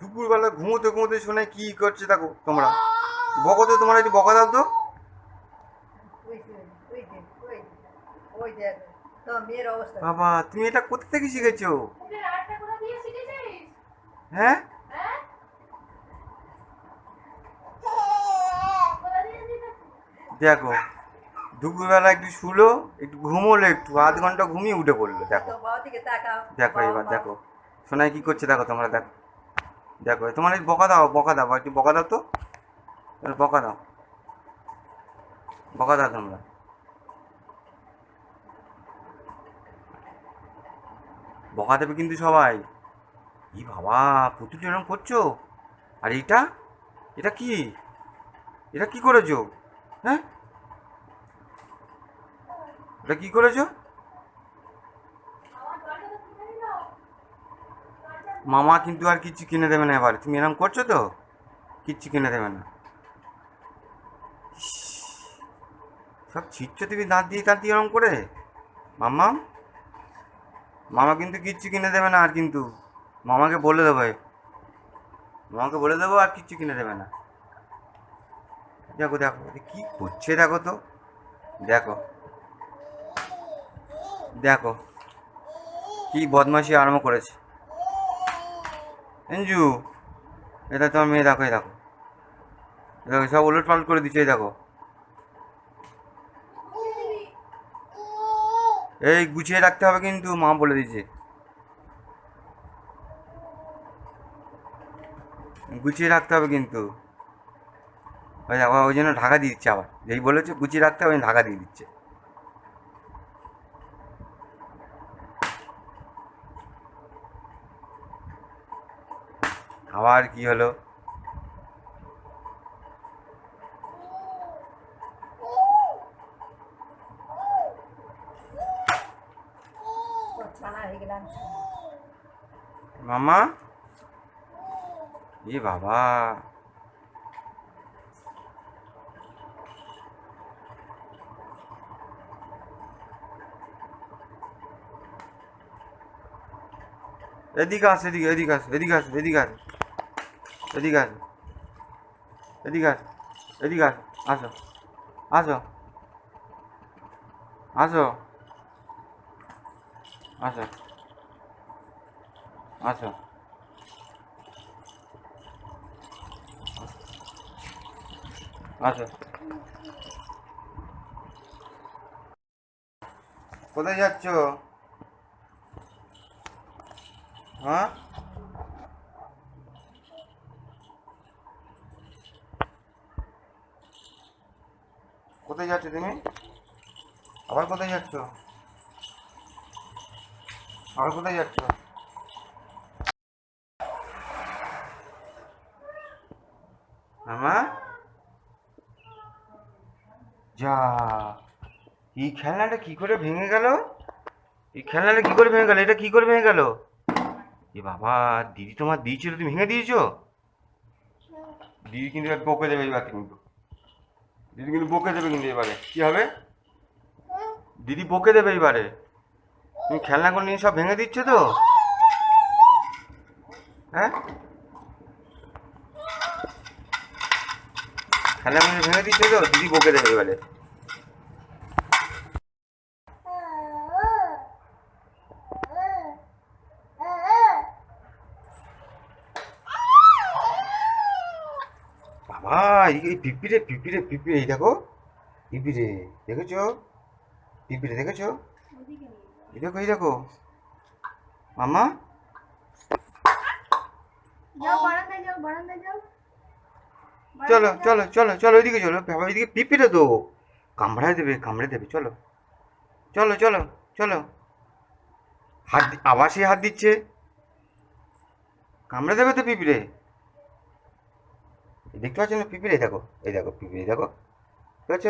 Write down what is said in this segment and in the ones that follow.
দুপুরবেলা ঘুমোতে ঘুমোতে শুনে কি করছে দেখো তোমরা। বকো তো তোমরা একটু বকা দাও তো। বাবা, তুমি এটা কোথা থেকে শিখেছো? হ্যাঁ? দেখো, দুপুরবেলা একটু শুলো, একটু ঘুমোলো একটু, আধ ঘণ্টা ঘুমিয়ে উঠে পড়ল, দেখো। দেখো এবার দেখো। সোনাই কি করছে দেখো তোমরা দেখো দেখো, তোমার একটু বকা দাও বকা দাও, একটু বকা দাও তো। বকা দাও। বকা দাও তোমরা। বকা দেবে কিন্তু সবাই। ই বাবা পুতুল এরকম করছ? আর এটা এটা কি? এটা কি করেছ? হ্যাঁ? এটা কি করেছ আমার জলটা তো কিনে দিলো মামা কিন্তু আর কিচ্ছু কিনে দেবে না এবার। তুমি এরকম করছ তো? কিচ্ছু কিনে দেবে না। সব ছিটছো তুমি দাঁত দিয়ে দাঁত দিয়ে এরকম করে? মামা মামা কিন্তু কিচ্ছু কিনে দেবে না আর কিন্তু। মামাকে বলে দেবো। মামাকে বলে দেবো আর কিচ্ছু কিনে দেবে না। দেখো দেখো কি করছে দেখো তো। দেখো। দেখো। কি বদমাশি আরম্ভ করেছে। এঞ্জু এটা তোমার মেয়ে দেখো দেখো। দেখো, সব উলট পালট করে দিচ্ছে, এই দেখো। এই গুছিয়ে রাখতে হবে কিন্তু, মা বলে দিচ্ছে গুছিয়ে রাখতে হবে কিন্তু। ওই দেখো, ওই জন্য ঢাকা দিয়ে দিচ্ছে আবার। যেই বলেছে, গুছিয়ে রাখতে হবে ঢাকা দিয়ে দিচ্ছে। আবার কি হলো? মামা? এ বাবা। এদিকে আস এদিকে এদিকে আস এদিকে আস এদিকে আস। এদিকে আস এদিকে আস এদিকে আস আসো আসো আসো আসো আসো আসো কোথায় যাচ্ছ হ্যাঁ কোথায় যাচ্ছ তুমি? আবার কোথায় যাচ্ছ? আবার কোথায় যাচ্ছ? যা, এই খেলনাটা কি করে ভেঙে গেল? এই খেলনাটা কি করে ভেঙে গেল? এটা কি করে ভেঙে গেল? এ বাবা, দিদি তোমার দিয়েছিল, তুমি ভেঙে দিয়েছ? দিদি কিন্তু বকে দেবে, এবার কিন্তু। দিদি কিন্তু বকে দেবে কিন্তু এবারে। কি হবে? দিদি বকে দেবে এবারে। তুমি করে নিয়ে সব ভেঙে দিচ্ছ তো? হ্যাঁ? খেলনা খেলনাগুলো ভেঙে দিচ্ছ তো? দিদি বকে দেবে এবারে। এই পিঁপড়ে পিঁপড়ে পিঁপড়ে এই দেখো পিঁপড়ে দেখেছ? পিঁপড়ে দেখেছ? এই দেখো এই দেখো। মামা চলো চলো চলো চলো ওইদিকে চলো। বাবা ওইদিকে পিঁপড়ে তো। কামড়ায় দেবে কামড়ে দেবে চলো। চলো চলো চলো। হাত আবার সে হাত দিচ্ছে। কামড়ে দেবে তো পিঁপড়ে। দেখতে পাচ্ছ না পিঁপড়ে? দেখো, এই দেখো পিঁপড়ে, দেখো। দেখছ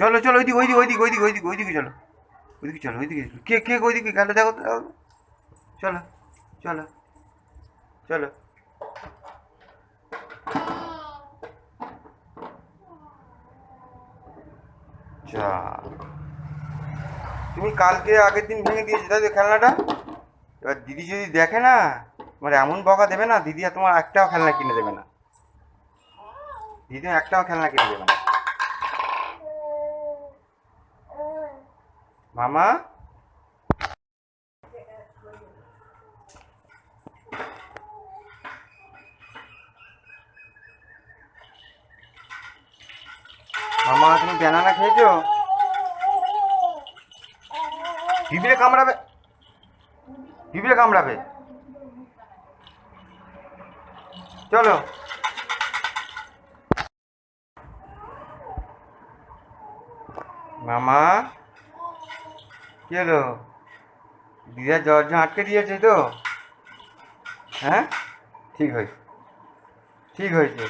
চলো চলো, ওইদিকে ওইদিকে ওইদিকে ওইদিকে ওইদিকে ওইদিকে চলো। ওইদিকে চলো, ওইদিকে। কে কে ওইদিকে? গেল দেখো তো। চলো চলো চলো। যা। তুমি কালকে আগের দিন ভেঙে দিয়েছ তাই খেলনাটা? এবার দিদি যদি দেখে না মানে এমন বকা দেবে না, দিদি আর তোমার একটাও খেলনা কিনে দেবে না। দিদি একটাও খেলনা কিনে দেবে না। মামা? মামা, তুমি ব্যানানা খেয়েছো? পিঁপড়ে কামড়াবে। পিঁপড়ে কামড়াবে। চলো। মামা, কি হলো? দিদা জ্বর আটকে দিয়েছে তো? হ্যাঁ? ঠিক হয়েছে। ঠিক হয়েছে।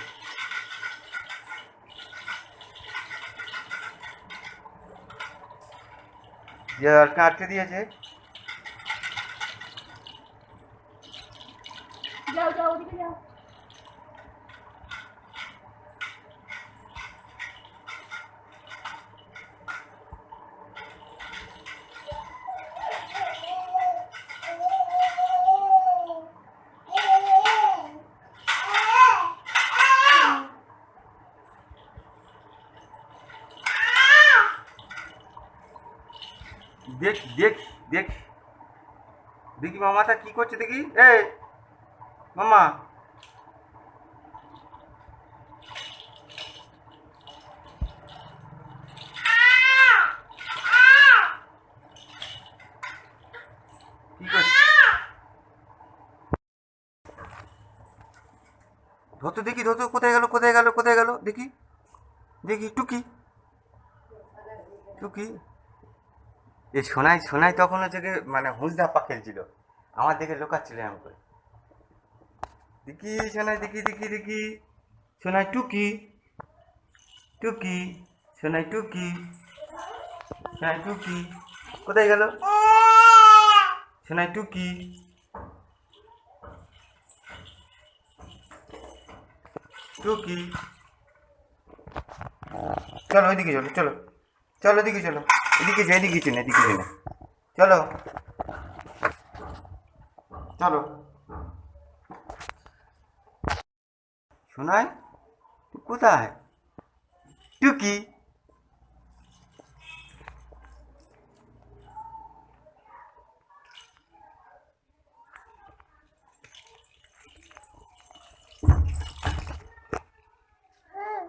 দিদা জ্বরকে আটকে দিয়েছে যাও যাও ওদিকে যাও দেখ দেখ দেখ। দেখি মামাটা কি করছে, দেখি। এ মামা। ধরতো দেখি, ধরতো, কোথায় গেল কোথায় গেল কোথায় গেল, দেখি। দেখি, টুকি। টুকি। এই সোনাই সোনাই তখন হচ্ছে মানে হুঁস ধাপ্পা খেলছিল। আমার দিকে লোকাচ্ছিল এমন করে। দেখি সোনাই দেখি দেখি দেখি সোনাই টুকি টুকি, সোনাই টুকি সোনাই টুকি, কোথায় গেল? সোনাই টুকি। টুকি। চলো ওইদিকে চলো চলো। চলো এদিকে চলো। এদিকে যে, এদিকে চেনে এদিকে চেনে চলো। চলো। শোনায় তুই কোথায়? টুকি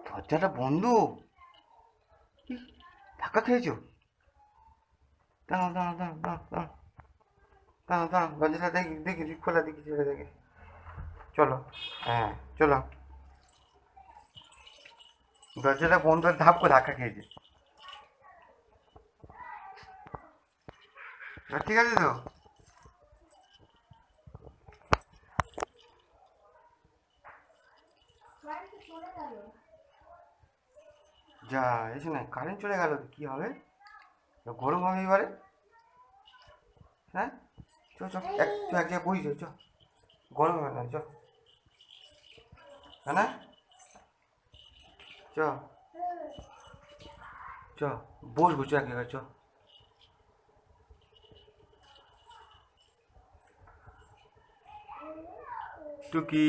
দরজাটা বন্ধ? ধাক্কা খেয়েছো? দাঁড়াও দাঁড়াও দাঁড়াও দাঁড়াও দাঁড়াও। দাঁড়াও দাঁড়াও, দরজাটা দেখি দেখি খোলা দেখি ছেড়ে দেখি। চলো হ্যাঁ চলো। দরজাটা বন্ধ করে ধাপ করে ধাক্কা খেয়েছে। ঠিক আছে তো? যা, এসে না কারেন্ট চলে গেল, কি হবে? গরম হবে এবারে। হ্যাঁ? চ চ এক তুই এক জায়গায় বই চ গরম হবে না চ হ্যাঁ না চ চ বসবো চ এক জায়গায় চ টুকি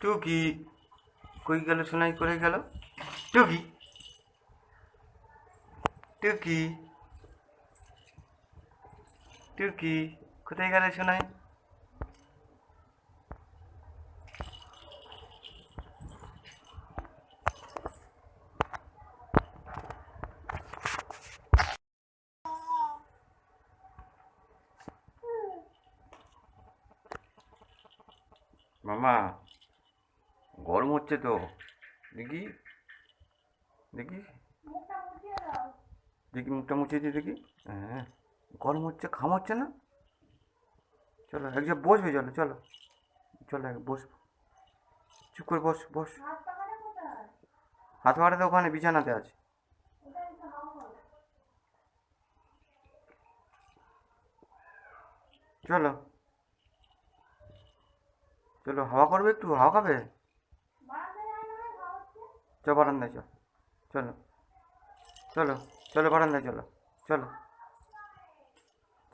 টুকি। কই গেল সোনাই করে গেল? টুকি। টুকি। টুকি কোথায় গেলে সোনাই মামা, গরম হচ্ছে তো। দেখি। দেখি। দেখি মুখটা মুছে দেখি। হ্যাঁ। গরম হচ্ছে খাম হচ্ছে না? চলো, এক জায়গায় বসবে চলো চলো। চলো, এক বস চুপ করে বস বস। হাত পাড়াতে ওখানে, বিছানাতে আছে। চলো। চলো, হাওয়া করবে একটু? হাওয়া খাবে? বারান্দায় যায় না হাওয়া হচ্ছে চ বারান্দায় চল। চলো। চলো চলো, বারান্দায় চলো। চলো।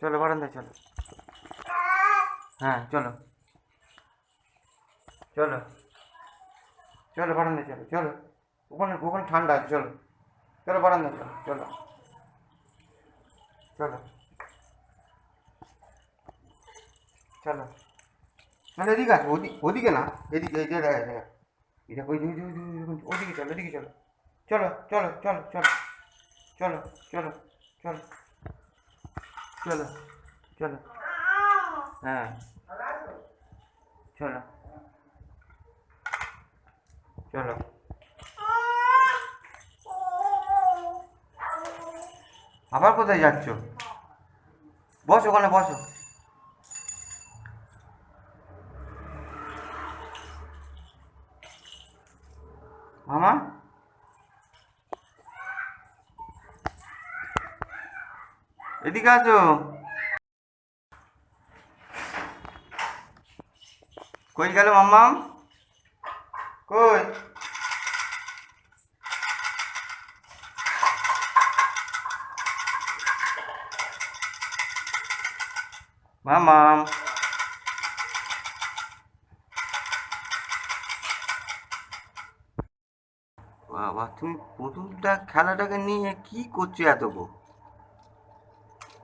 চলো, বারান্দায় চলো। হ্যাঁ চলো। চলো। চলো, বারান্দায় চলো চলো। ওখানে ওখানে ঠান্ডা আছে, চলো। চলো, বারান্দায় চলো চলো। চলো। চলো। চলো এদিকে আছে ওদিকে ওদিকে না, এদিকে, এই দেখা দেখা এটা ওই ওদিকে চলো ওদিকে চলো। চলো চলো চলো চলো। চলো চলো চলো। চলো চলো। হ্যাঁ। চলো। চলো। আবার কোথায় যাচ্ছ? বসো ওখানে বসো মামা এদিকে আছো কই গেল মাম্মাম? কই? মামাম বাবা, তুমি পুতুলটা খেলাটাকে নিয়ে কি করছ এত গো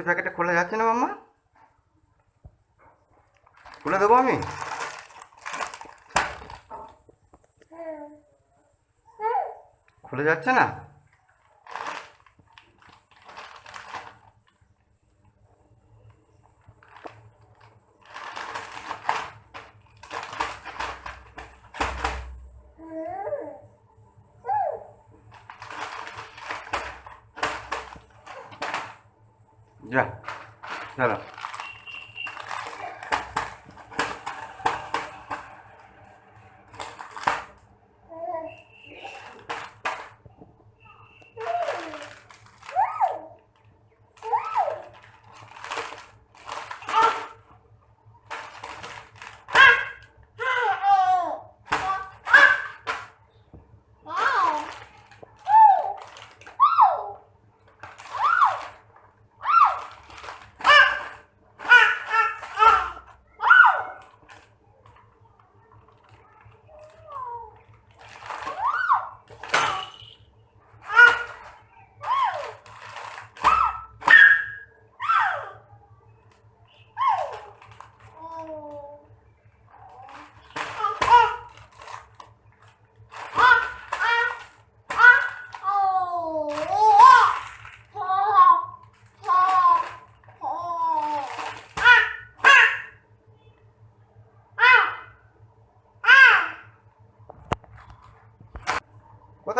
টিসির প্যাকেটটা খোলা যাচ্ছে না মাম্মা? খুলে দেবো আমি? খুলে যাচ্ছে না? 来了。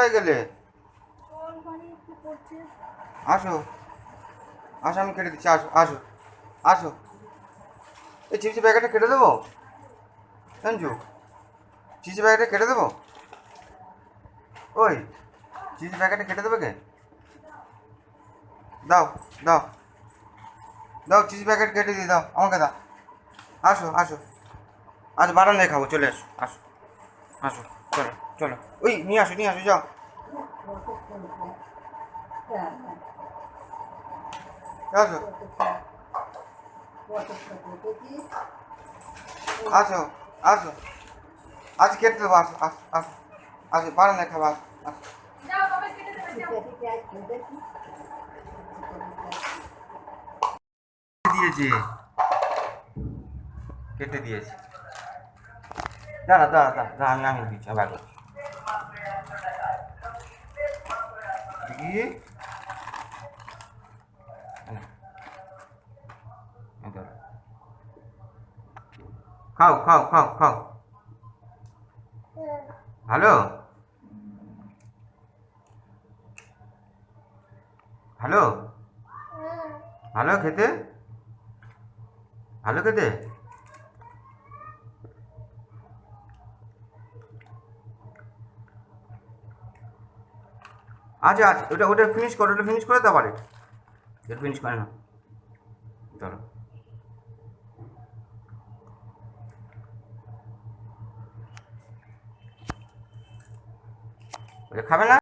কোথায় গেলে? আসো। আসো আমি কেটে দিচ্ছি। আসো আসো। আসো। এই চিপসি প্যাকেটটা কেটে দেবো? সঞ্জু চিপসি প্যাকেটটা কেটে দেবো? ওই চিপসি প্যাকেটটা কেটে দেবে কে? দাও দাও। দাও চিপসি প্যাকেট কেটে দিয়ে দাও আমাকে দাও। আসো আসো। আজ বারান্দায় খাব চলে আসো আসো। আসো চলো। চলো। ওই, নিয়ে আসো নিয়ে আসো, যাও। আসো। আসো আসো। আজ কেটে দেবো, আসো আসো আসো। আসো, বারান্দায় খাব, আসো দিয়েছে। কেটে দিয়েছে। দাঁড়া দাঁড়া দাঁড়া দাঁড়া, আমি আমি দিচ্ছি, আবার ये इधर। खाओ खाओ खाओ खाओ। हेलो? हेलो? हेलो खेते? हेलो खेते? আচ্ছা আচ্ছা ওটা ওটা ফিনিশ করো, ওটা ফিনিশ করে তারপরে পারে এটা ফিনিশ করে না ধরো। ওটা খাবে না?